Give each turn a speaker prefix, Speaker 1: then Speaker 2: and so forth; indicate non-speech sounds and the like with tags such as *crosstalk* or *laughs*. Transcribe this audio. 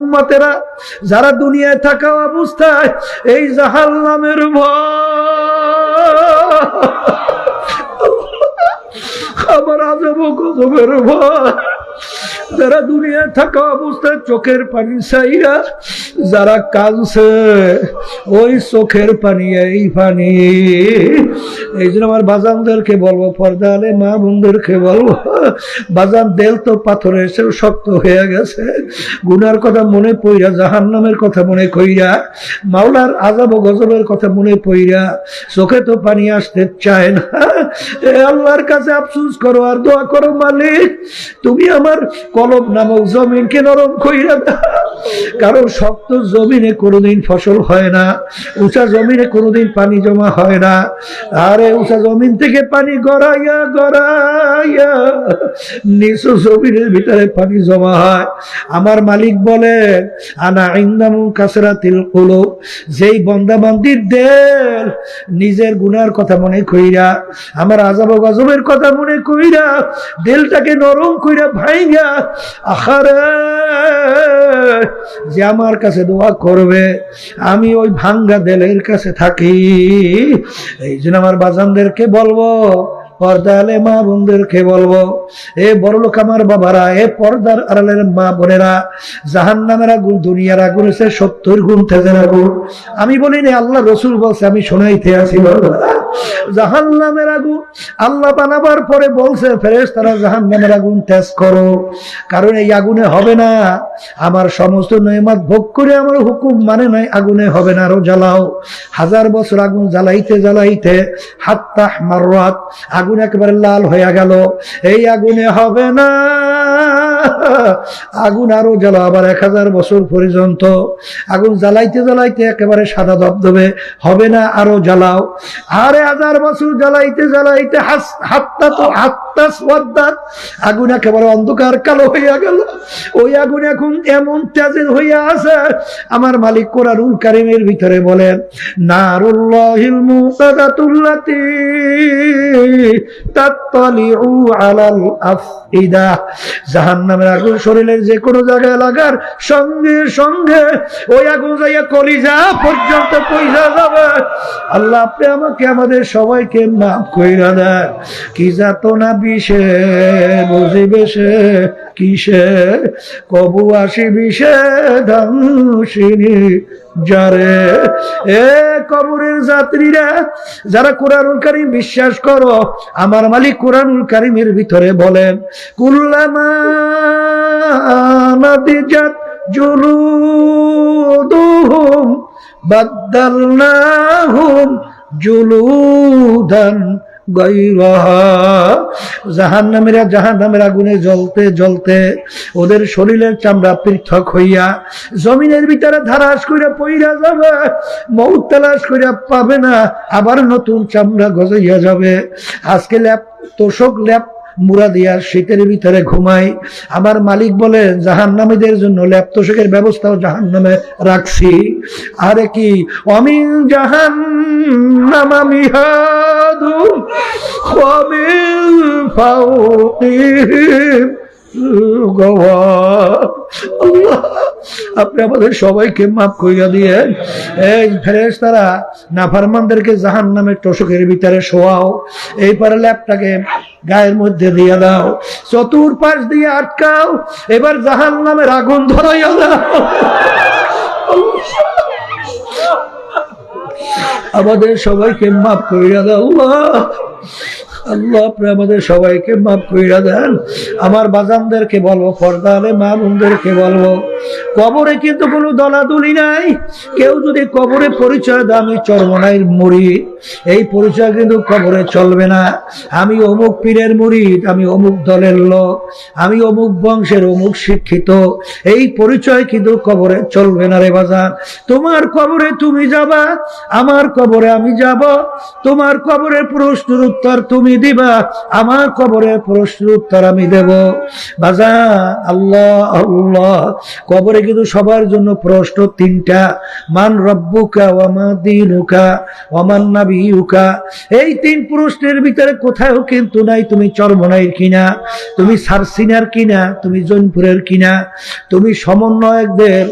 Speaker 1: উম্মতেরা, যারা দুনিয়ায় থাকা অবস্থায়, এই জাহাল নামের ভয়। আমার আজব গজবের ভয়। যারা দুনিয়ায় থাকা অবস্থায় চোখের পানি চাইরা যারা কাঁদছে ওই চোখের পানি, এই পানি। এই জন্য আমার বাজানদেরকে বলব পর্দা আলে মা বোনদেরকে বলব, বাজান দেল তো পাথরে এসে শক্ত হয়ে গেছে। গুনার কথা মনে পইরা জাহান নামের কথা মনে কইরা, মাওলার আজাব গজবের কথা মনে পইরা, চোখে তো পানি আসতে চায় না। আল্লাহর কাছে আফসুস করো আর দোয়া করো মালিক, তুমি আমার কলম নামক জমিনকে নরম কইরা দাও। কারণ শক্ত জমিনে কোনোদিন ফসল হয় না। উঁচা জমিনে কোনোদিন পানি জমা হয় না। আরে উঁচা জমিন থেকে পানি গড়াইয়া গড়াইয়া নিচু জমিনের ভিতরে পানি জমা হয়। আমার মালিক বলে, আনা ইন্দামু কাসরাতিল কুলো যেই বন্দাবান্দির দেল নিজের গুনার কথা মনে কইরা, আমার আজাব গজবের কথা মনে কইরা, দিলটাকে নরম কইরা ভাইয়া আখারে যে আমার কাছে দোয়া করবে, আমি ওই ভাঙ্গা দেলের কাছে থাকি। এই জন্য আমার বাজানদেরকে বলব পর্দালে মা বোনদেরকে বলব, এ বড় লোক আমার বাবারা, এ পর্দার আড়ালের মা বোনেরা জাহান নামের আগুন, দুনিয়ার আগুন সত্তর গুণ থেকে আগুন। আমি বলিনি, আল্লাহ রসুল বলছে, আমি শোনাইতে আছি জাহান নামের আগুন। আল্লাহ বানাবার পরে বলছে ফেরেস তারা জাহান নামের আগুন তেজ করো, কারণ এই আগুনে হবে না। আমার সমস্ত নয়মাত ভোগ করে আমার হুকুম মানে নাই আগুনে হবে না, আরও জ্বালাও। হাজার বছর আগুন জ্বালাইতে জ্বালাইতে হাত্তা মারাত আগুন একেবারে লাল হয়ে গেল। এই আগুনে হবে না। *laughs* আগুন আরও জ্বালো। আবার এক হাজার বছর পর্যন্ত আগুন জ্বালাইতে জ্বালাইতে একেবারে সাদা দবদবে হবে না, আরও জ্বালাও। আরে হাজার বছর জ্বালাইতে জ্বালাইতে হাত তো সোয়াদ্দাত আগুন একেবারে অন্ধকার, কালো হইয়া গেল। ওই আগুন এখন এমন তেজের হইয়া আছে, আমার মালিক কোরআনুল কারিমের ভিতরে বলেন, নারুল্লাহিল মুসাদাতুল্লাতি তাত্তালিউ আলাল জাহান্নামের আগুন শরীরের যে কোনো জায়গায় লাগার সঙ্গে সঙ্গে ওই আগুন যাইয়া কলিজা পর্যন্ত পয়সা যাবে। আল্লাহ আপনি আমাকে, আমাদের সবাইকে মাফ কইরা দেয় কি যাত না বিষে বুঝিবে সে, কিসে? কবু আসি বিষে ধ্বংসিনী যারে? এ কবরের যাত্রীরা, যারা কোরআনুল কারিম বিশ্বাস করো, আমার মালিক কোরআনুল কারিমের ভিতরে বলেন, কুল্লামা নাদিজাত জুলুদুহুম, বাদ্দালনাহুম জুলুদান জাহান নামেরা জাহান নামের আগুনে জ্বলতে জ্বলতে ওদের শরীরের চামড়া পৃথক হইয়া জমিনের ভিতরে ধারাস করে পইরা যাবে মৌত তালাশ করে পাবে না, আবার নতুন চামড়া গজাইয়া যাবে। আজকে ল্যাপ তোষক ল্যাপ মুরা দিয়া শীতের ভিতরে ঘুমাই আমার মালিক বলে জাহান নামীদের জন্য ল্যাপ তোষকের ব্যবস্থাও জাহান নামে রাখছি। আরে কি? অমিন জাহান নামামিহাদু অমিন ফাউকিহিম আপনি আমাদের সবাইকে মাফ কইয়া দিয়ে এই ফেরেস তারা নাফারমানদেরকে জাহান নামের টসকের ভিতরে শোয়াও। এই পরে ল্যাপটাকে গায়ের মধ্যে দিয়ে দাও। চতুর্পাশ দিয়ে আটকাও। এবার জাহান নামের আগুন ধরাইয়া দাও। আমাদের সবাইকে মাফ করিয়া দাও, আল্লাহ। আপনি আমাদের সবাইকে মাফ করিয়া দেন। আমার বাজানদেরকে বলব পর্দা আলে মা বোনদেরকে বলব। কবরে কিন্তু কোনো দলাদলি নাই। কেউ যদি কবরে পরিচয় দেয়, আমি চরমনাইয়ের মুড়ি এই পরিচয় কিন্তু কবরে চলবে না। আমি অমুক পীরের মুড়িদ আমি অমুক দলের লোক, আমি অমুক বংশের, অমুক শিক্ষিত। এই পরিচয় কিন্তু কবরে চলবে না রে বাজান। তোমার কবরে তুমি যাবা, আমার কবরে আমি যাব। তোমার কবরের প্রশ্নের উত্তর তুমি তুমি দিবা, আমার কবরের প্রশ্নের উত্তর আমি দেব। বাজা আল্লাহ আল্লাহ। কবরে কিন্তু সবার জন্য প্রশ্ন তিনটা। মান রব্বুকা ওয়ামা দিনুকা নাবি নাবিউকা এই তিন প্রশ্নের ভিতরে কোথাও কিন্তু নাই তুমি চরমনাইয়ের কিনা, তুমি সারসিনার কিনা, তুমি জৈনপুরের কিনা, তুমি সমন্বয়কদের